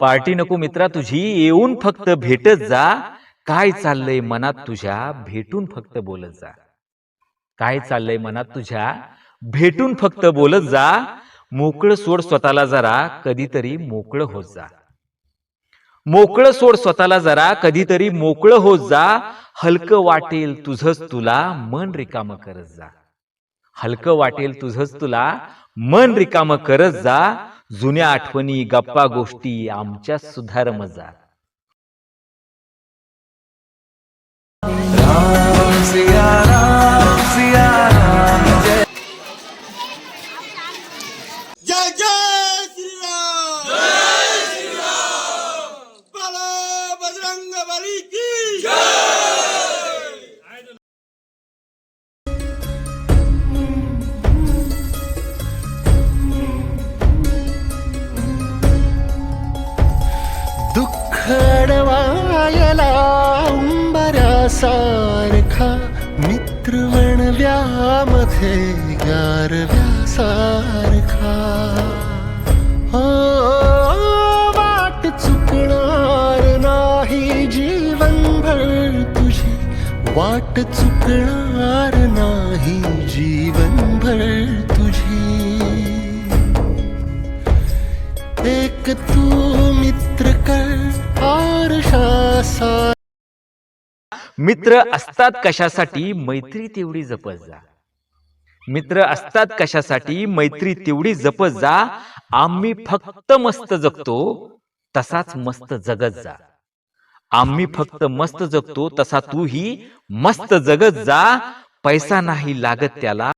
Party नको मित्रा तुझी येऊन फक्त भेटत जा. काय चाललंय मनात तुझ्या? भेटून फक्त बोलत जा. काय चाललंय मनात तुझ्या? भेटून फक्त बोलत जा. मोकळं सोड स्वतःला जरा कधीतरी मोकळं होत जा. मोकळं सोड स्वतःला जरा कधीतरी मोकळं होत जा. हलकं वाटेल तुझंच तुला मन रिकामं करत जा. हलकं वाटेल तुझंच तुला मन रिकाम करत जा जुन्या आठवणी गप्पा गोष्टी आमच्या सुधार मजा जय जय श्रीराम जय श्रीराम। बोलो बजरंग बली की घडवायला उंबऱ्यासारखा मित्र मित्रवण व्यामध्ये गारव्यासारखा. हो वाट चुकणार नाही जीवनभर तुझी. वाट चुकणार नाही जीवनभर तुझी. एक तू मित्र मित्र असतात कशासाठी मैत्री तेवढी जपत जा. मित्र असतात कशासाठी मैत्री तेवढी जपत जा. आम्ही फक्त मस्त जगतो तसाच मस्त जगत जा. आम्ही फक्त मस्त जगतो तसा तूही मस्त जगत जा. पैसा नाही लागत त्याला.